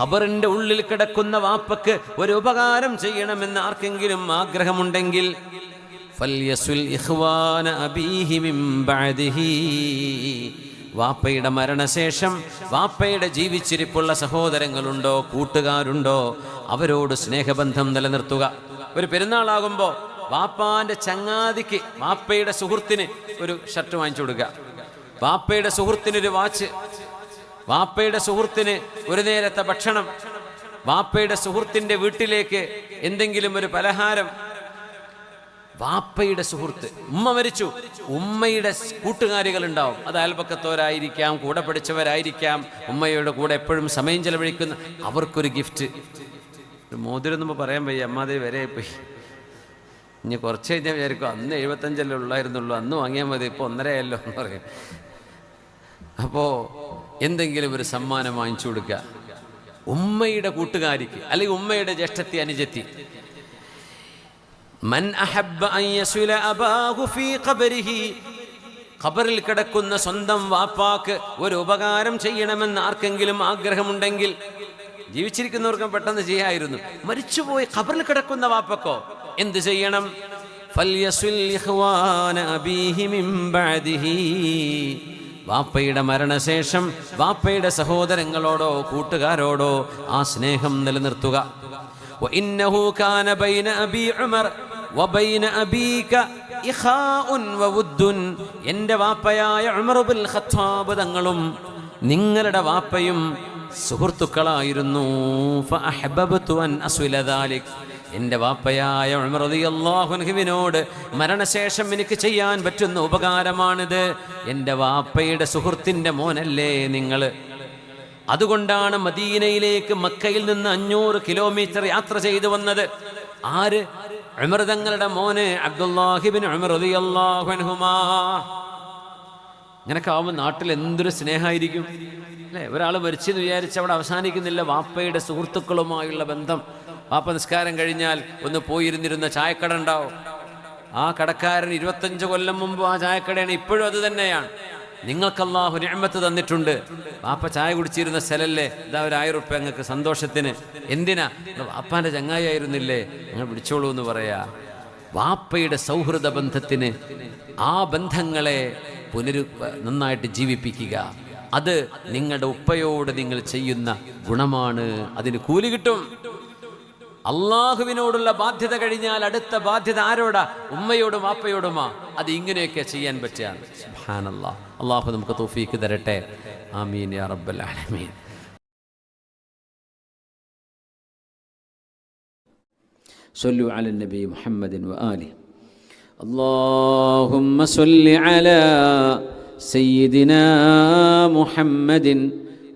ഖബറിന്റെ ഉള്ളിൽ കിടക്കുന്ന വാപ്പക്ക് ഒരു ഉപകാരം ചെയ്യണമെന്ന് ആർക്കെങ്കിലും ആഗ്രഹമുണ്ടെങ്കിൽ വാപ്പയുടെ മരണശേഷം വാപ്പയുടെ ജീവിച്ചിരിപ്പുള്ള സഹോദരങ്ങളുണ്ടോ കൂട്ടുകാരുണ്ടോ അവരോട് സ്നേഹബന്ധം നിലനിർത്തുക. ഒരു പെരുന്നാളാകുമ്പോൾ വാപ്പാന്റെ ചങ്ങാതിക്ക് വാപ്പയുടെ സുഹൃത്തിന് ഒരു ഷർട്ട് വാങ്ങിച്ചു കൊടുക്കുക. വാപ്പയുടെ സുഹൃത്തിനൊരു വാച്ച്. വാപ്പയുടെ സുഹൃത്തിന് ഒരു നേരത്തെ ഭക്ഷണം. വാപ്പയുടെ സുഹൃത്തിന്റെ വീട്ടിലേക്ക് എന്തെങ്കിലും ഒരു പലഹാരം. വാപ്പയുടെ സുഹൃത്ത്. ഉമ്മ മരിച്ചു. ഉമ്മയുടെ കൂട്ടുകാരികൾ ഉണ്ടാവും അത് അയൽപക്കത്തോരായിരിക്കാം കൂടെ പഠിച്ചവരായിരിക്കാം. ഉമ്മയുടെ കൂടെ എപ്പോഴും സമയം ചെലവഴിക്കുന്ന അവർക്കൊരു ഗിഫ്റ്റ്. മോതിരം മോതിരൊന്നും പറയാൻ വയ്യ അമ്മാതെ വരെ പോയി ഇനി കുറച്ച് കഴിഞ്ഞാൽ വിചാരിക്കും അന്ന് എഴുപത്തഞ്ചല്ലേ ഉള്ളായിരുന്നുള്ളൂ. അന്ന് വാങ്ങിയാൽ മതി ഇപ്പോൾ ഒന്നരയല്ലോ എന്ന് പറയും. അപ്പോൾ എന്തെങ്കിലും ഒരു സമ്മാനം വാങ്ങിച്ചു കൊടുക്കുക ഉമ്മയുടെ കൂട്ടുകാരിക്ക് അല്ലെങ്കിൽ ഉമ്മയുടെ ജ്യേഷ്ഠത്തി അനുജത്തി. മൻ അഹബ്ബ അബാഹു ഫീ ഖബരിഹി. ഖബറിൽ കിടക്കുന്ന സ്വന്തം വാപ്പാക്ക് ഒരു ഉപകാരം ചെയ്യണമെന്ന് ആർക്കെങ്കിലും ആഗ്രഹമുണ്ടെങ്കിൽ ജീവിച്ചിരിക്കുന്നവർക്ക് പെട്ടെന്ന് ചെയ്യായിരുന്നു. മരിച്ചുപോയി ഖബറിൽ കിടക്കുന്ന വാപ്പക്കോ? എന്ത് ചെയ്യണം? ഫൽയസ്വിൽ വാപ്പയുടെ മരണശേഷം വാപ്പയുടെ സഹോദരങ്ങളോടോ കൂട്ടുകാരോടോ ആ സ്നേഹം നിലനിർത്തുക. എന്റെ വാപ്പയായ ഖത്താബ് തങ്ങളും നിങ്ങളുടെ വാപ്പയും സുഹൃത്തുക്കളായിരുന്നു. എന്റെ വാപ്പയായ അൻഹുവിനോട് മരണശേഷം എനിക്ക് ചെയ്യാൻ പറ്റുന്ന ഉപകാരമാണിത്. എന്റെ വാപ്പയുടെ സുഹൃത്തിന്റെ മോനല്ലേ നിങ്ങൾ? അതുകൊണ്ടാണ് മദീനയിലേക്ക് മക്കയിൽ നിന്ന് അഞ്ഞൂറ് കിലോമീറ്റർ യാത്ര ചെയ്തു വന്നത്. ആര്? അമൃതങ്ങളുടെ മോന് അബ്ദുല്ലാഹിബിൻ അൻഹുമാ. ഇങ്ങനൊക്കെ ആവുമ്പോൾ നാട്ടിൽ എന്തൊരു സ്നേഹമായിരിക്കും അല്ലേ? ഒരാൾ മരിച്ചെന്ന് വിചാരിച്ച് അവിടെ അവസാനിക്കുന്നില്ല വാപ്പയുടെ സുഹൃത്തുക്കളുമായുള്ള ബന്ധം. വാപ്പ നിസ്കാരം കഴിഞ്ഞാൽ ഒന്ന് പോയിരുന്നിരുന്ന ചായക്കട ഉണ്ടാവും. ആ കടക്കാരൻ ഇരുപത്തഞ്ച് കൊല്ലം മുമ്പ് ആ ചായക്കടയാണ് ഇപ്പോഴും അത് തന്നെയാണ്. നിങ്ങൾക്ക് അള്ളാഹു നിഅമത്ത് തന്നിട്ടുണ്ട്. വാപ്പ ചായ കുടിച്ചിരുന്ന സ്ഥലല്ലേ? ഇതാ ഒരു ആയിരം ഉറുപ്പ ഞങ്ങൾക്ക് സന്തോഷത്തിന്. എന്തിനാ? വാപ്പാന്റെ ചങ്ങായി ആയിരുന്നില്ലേ നിങ്ങൾ വിളിച്ചോളൂ എന്ന് പറയാ. വാപ്പയുടെ സൗഹൃദ ബന്ധത്തിന് ആ ബന്ധങ്ങളെ പുനരു നന്നായിട്ട് ജീവിപ്പിക്കുക. അത് നിങ്ങളുടെ ഉപ്പയോട് നിങ്ങൾ ചെയ്യുന്ന ഗുണമാണ്. അതിന് കൂലി കിട്ടും. അള്ളാഹുവിനോടുള്ള ബാധ്യത കഴിഞ്ഞാൽ അടുത്ത ബാധ്യത ആരോടാ ഉമ്മയോടും വാപ്പയോടുമാ അത് ഇങ്ങനെയൊക്കെ ചെയ്യാൻ പറ്റുകയാണ് സുബ്ഹാനല്ലാഹ് അള്ളാഹു നമുക്ക് തൗഫീക്ക് തരട്ടെ ആമീൻ യാ റബ്ബൽ ആലമീൻ صلوا على النبي محمد وآله اللهم صل على سيدنا محمد